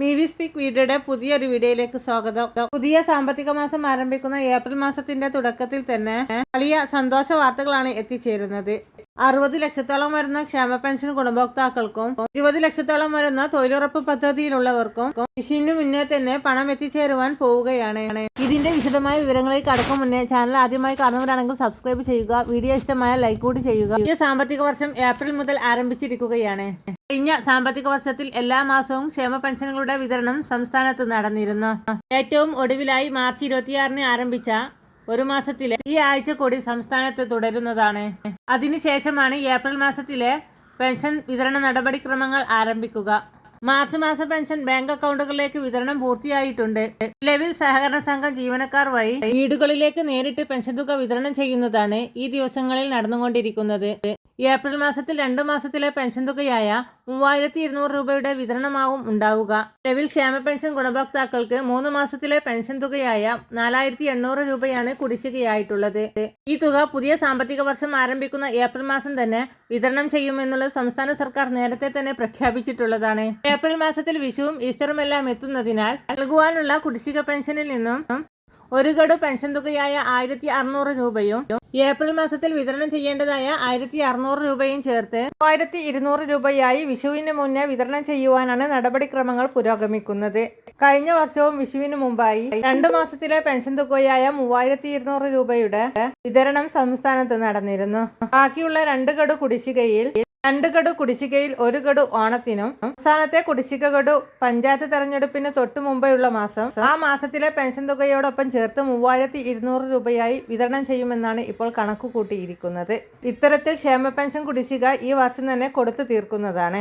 മീവി speak വീഡിയോയുടെ പുതിയൊരു വീഡിയോയിലേക്ക് സ്വാഗതം. പുതിയ സാമ്പത്തിക മാസം ആരംഭിക്കുന്ന ഏപ്രിൽ മാസത്തിന്റെ തുടക്കത്തിൽ തന്നെ വലിയ സന്തോഷ വാർത്തകളാണ് എത്തിച്ചേരുന്നത്. അറുപത് ലക്ഷത്തോളം വരുന്ന ക്ഷേമ പെൻഷൻ ഗുണഭോക്താക്കൾക്കും ഇരുപത് ലക്ഷത്തോളം വരുന്ന തൊഴിലുറപ്പ് പദ്ധതിയിലുള്ളവർക്കും വിഷുവിന് മുന്നേ തന്നെ പണം എത്തിച്ചേരുവാൻ പോവുകയാണ്. ഇതിന്റെ വിശദമായ വിവരങ്ങളിലേക്ക് കടക്കും മുന്നേ ചാനൽ ആദ്യമായി കാണുന്നവരാണെങ്കിൽ സബ്സ്ക്രൈബ് ചെയ്യുക വീഡിയോ ഇഷ്ടമായ ലൈക്ക് കൂടി ചെയ്യുക. ഈ സാമ്പത്തിക വർഷം ഏപ്രിൽ മുതൽ ആരംഭിച്ചിരിക്കുകയാണ്. കഴിഞ്ഞ സാമ്പത്തിക വർഷത്തിൽ എല്ലാ മാസവും ക്ഷേമ പെൻഷനുകളുടെ വിതരണം സംസ്ഥാനത്ത് നടന്നിരുന്നു. ഏറ്റവും ഒടുവിലായി മാർച്ച് ഇരുപത്തിയാറിന് ആരംഭിച്ച ഒരു മാസത്തിലെ ഈ ആഴ്ച കൂടി സംസ്ഥാനത്ത് തുടരുന്നതാണ്. അതിനുശേഷമാണ് ഏപ്രിൽ മാസത്തിലെ പെൻഷൻ വിതരണ നടപടിക്രമങ്ങൾ ആരംഭിക്കുക. മാർച്ച് മാസ പെൻഷൻ ബാങ്ക് അക്കൗണ്ടുകളിലേക്ക് വിതരണം പൂർത്തിയായിട്ടുണ്ട്. നിലവിൽ സഹകരണ സംഘം ജീവനക്കാർ വഴി വീടുകളിലേക്ക് നേരിട്ട് പെൻഷൻ തുക വിതരണം ചെയ്യുന്നതാണ് ഈ ദിവസങ്ങളിൽ നടന്നുകൊണ്ടിരിക്കുന്നത്. ഏപ്രിൽ മാസത്തിൽ രണ്ടു മാസത്തിലെ പെൻഷൻ തുകയായ മൂവായിരത്തി ഇരുന്നൂറ് രൂപയുടെ വിതരണമാവും ഉണ്ടാവുക. നിലവിൽ ക്ഷേമ പെൻഷൻ ഗുണഭോക്താക്കൾക്ക് മൂന്ന് മാസത്തിലെ പെൻഷൻ തുകയായ നാലായിരത്തി എണ്ണൂറ് രൂപയാണ് കുടിശ്ശികയായിട്ടുള്ളത്. ഈ തുക പുതിയ സാമ്പത്തിക വർഷം ആരംഭിക്കുന്ന ഏപ്രിൽ മാസം തന്നെ വിതരണം ചെയ്യുമെന്നുള്ളത് സംസ്ഥാന സർക്കാർ നേരത്തെ തന്നെ പ്രഖ്യാപിച്ചിട്ടുള്ളതാണ്. ഏപ്രിൽ മാസത്തിൽ വിഷുവും ഈസ്റ്ററും എല്ലാം എത്തുന്നതിനാൽ നൽകുവാനുള്ള കുടിശ്ശിക പെൻഷനിൽ നിന്നും ഒരു ഗഡു പെൻഷൻ തുകയായ ആയിരത്തി അറുന്നൂറ് രൂപയും ഏപ്രിൽ മാസത്തിൽ വിതരണം ചെയ്യേണ്ടതായ ആയിരത്തി അറുന്നൂറ് രൂപയും ചേർത്ത് മൂവായിരത്തി ഇരുന്നൂറ് രൂപയായി വിഷുവിന് മുന്നേ വിതരണം ചെയ്യുവാനാണ് നടപടിക്രമങ്ങൾ പുരോഗമിക്കുന്നത്. കഴിഞ്ഞ വർഷവും വിഷുവിന് മുമ്പായി രണ്ടു മാസത്തിലെ പെൻഷൻ തുകയായ മൂവായിരത്തി ഇരുന്നൂറ് രൂപയുടെ വിതരണം സംസ്ഥാനത്ത് നടന്നിരുന്നു. ബാക്കിയുള്ള രണ്ട് ഗഡു കുടിശ്ശികയിൽ രണ്ട് ഗഡു കുടിശ്ശികയിൽ ഒരു ഗഡു ഓണത്തിനും സംസ്ഥാനത്തെ കുടിശ്ശിക ഗഡു പഞ്ചായത്ത് തെരഞ്ഞെടുപ്പിന് തൊട്ടു മുമ്പെയുള്ള മാസം ആ മാസത്തിലെ പെൻഷൻ തുകയോടൊപ്പം ചേർത്ത് മൂവായിരത്തി ഇരുന്നൂറ് രൂപയായി വിതരണം ചെയ്യുമെന്നാണ് ഇപ്പോൾ കണക്ക് കൂട്ടിയിരിക്കുന്നത്. ഇത്തരത്തിൽ ക്ഷേമ പെൻഷൻ കുടിശ്ശിക ഈ വർഷം തന്നെ കൊടുത്തു തീർക്കുന്നതാണ്.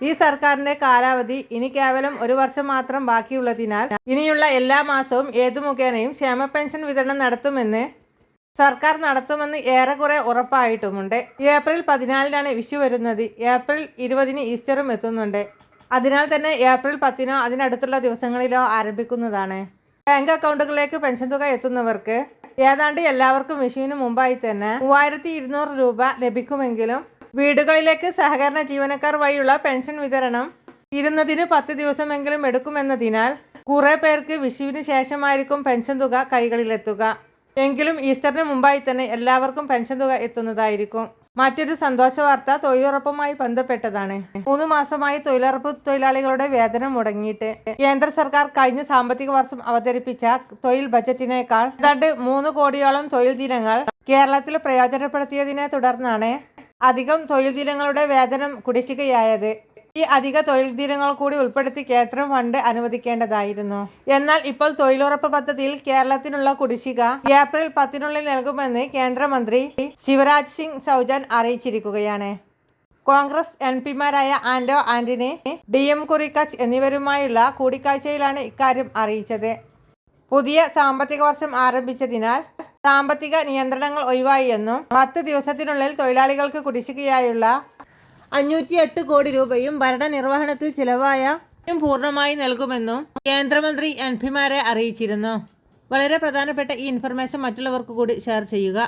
ഈ സർക്കാരിന്റെ കാലാവധി ഇനി കേവലം ഒരു വർഷം മാത്രം ബാക്കിയുള്ളതിനാൽ ഇനിയുള്ള എല്ലാ മാസവും ഏതു മുഖേനയും ക്ഷേമ പെൻഷൻ വിതരണം നടത്തുമെന്ന് സർക്കാർ നടത്തുമെന്ന് ഏറെക്കുറെ ഉറപ്പായിട്ടുമുണ്ട്. ഏപ്രിൽ പതിനാലിനാണ് വിഷു വരുന്നത്. ഏപ്രിൽ ഇരുപതിന് ഈസ്റ്ററും എത്തുന്നുണ്ട്. അതിനാൽ തന്നെ ഏപ്രിൽ പത്തിനോ അതിനടുത്തുള്ള ദിവസങ്ങളിലോ ആരംഭിക്കുന്നതാണ്. ബാങ്ക് അക്കൗണ്ടുകളിലേക്ക് പെൻഷൻ തുക എത്തുന്നവർക്ക് ഏതാണ്ട് എല്ലാവർക്കും വിഷുവിന് മുമ്പായി തന്നെ മൂവായിരത്തി ഇരുന്നൂറ് രൂപ ലഭിക്കുമെങ്കിലും വീടുകളിലേക്ക് സഹകരണ ജീവനക്കാർ വഴിയുള്ള പെൻഷൻ വിതരണം ഇരുന്നതിന് പത്ത് ദിവസമെങ്കിലും എടുക്കുമെന്നതിനാൽ കുറേ പേർക്ക് വിഷുവിന് ശേഷമായിരിക്കും പെൻഷൻ തുക കൈകളിലെത്തുക. എങ്കിലും ഈസ്റ്ററിന് മുമ്പായി തന്നെ എല്ലാവർക്കും പെൻഷൻ തുക എത്തുന്നതായിരിക്കും. മറ്റൊരു സന്തോഷ വാർത്ത തൊഴിലുറപ്പുമായി ബന്ധപ്പെട്ടതാണ്. മൂന്ന് മാസമായി തൊഴിലുറപ്പ് തൊഴിലാളികളുടെ വേതനം മുടങ്ങിയിട്ട് കേന്ദ്ര സർക്കാർ കഴിഞ്ഞ സാമ്പത്തിക വർഷം അവതരിപ്പിച്ച തൊഴിൽ ബജറ്റിനേക്കാൾ ഏതാണ്ട് മൂന്ന് കോടിയോളം തൊഴിൽ ദിനങ്ങൾ കേരളത്തിൽ പ്രയോജനപ്പെടുത്തിയതിനെ തുടർന്നാണ് അധികം തൊഴിൽ ദിനങ്ങളുടെ വേതനം കുടിശ്ശികയായത്. ഈ അധിക തൊഴിൽ ദിനങ്ങൾ കൂടി ഉൾപ്പെടുത്തി കേന്ദ്രം ഫണ്ട് അനുവദിക്കേണ്ടതായിരുന്നു. എന്നാൽ ഇപ്പോൾ തൊഴിലുറപ്പ് പദ്ധതിയിൽ കേരളത്തിനുള്ള കുടിശ്ശിക ഏപ്രിൽ പത്തിനുള്ളിൽ നൽകുമെന്ന് കേന്ദ്രമന്ത്രി ശിവരാജ് സിംഗ് ചൗജാൻ അറിയിച്ചിരിക്കുകയാണ്. കോൺഗ്രസ് എം പിമാരായ ആന്റോ ആന്റണി ഡി എം കുറിക്കച്ച് എന്നിവരുമായുള്ള കൂടിക്കാഴ്ചയിലാണ് ഇക്കാര്യം അറിയിച്ചത്. പുതിയ സാമ്പത്തിക വർഷം ആരംഭിച്ചതിനാൽ സാമ്പത്തിക നിയന്ത്രണങ്ങൾ ഒഴിവായി എന്നും പത്ത് ദിവസത്തിനുള്ളിൽ തൊഴിലാളികൾക്ക് കുടിശ്ശികയായുള്ള അഞ്ഞൂറ്റി എട്ട് കോടി രൂപയും ഭരണനിർവഹണത്തിൽ ചിലവായ പൂർണമായി നൽകുമെന്നും കേന്ദ്രമന്ത്രി എം പിമാരെ അറിയിച്ചിരുന്നു. വളരെ പ്രധാനപ്പെട്ട ഈ ഇൻഫർമേഷൻ മറ്റുള്ളവർക്ക് കൂടി ഷെയർ ചെയ്യുക.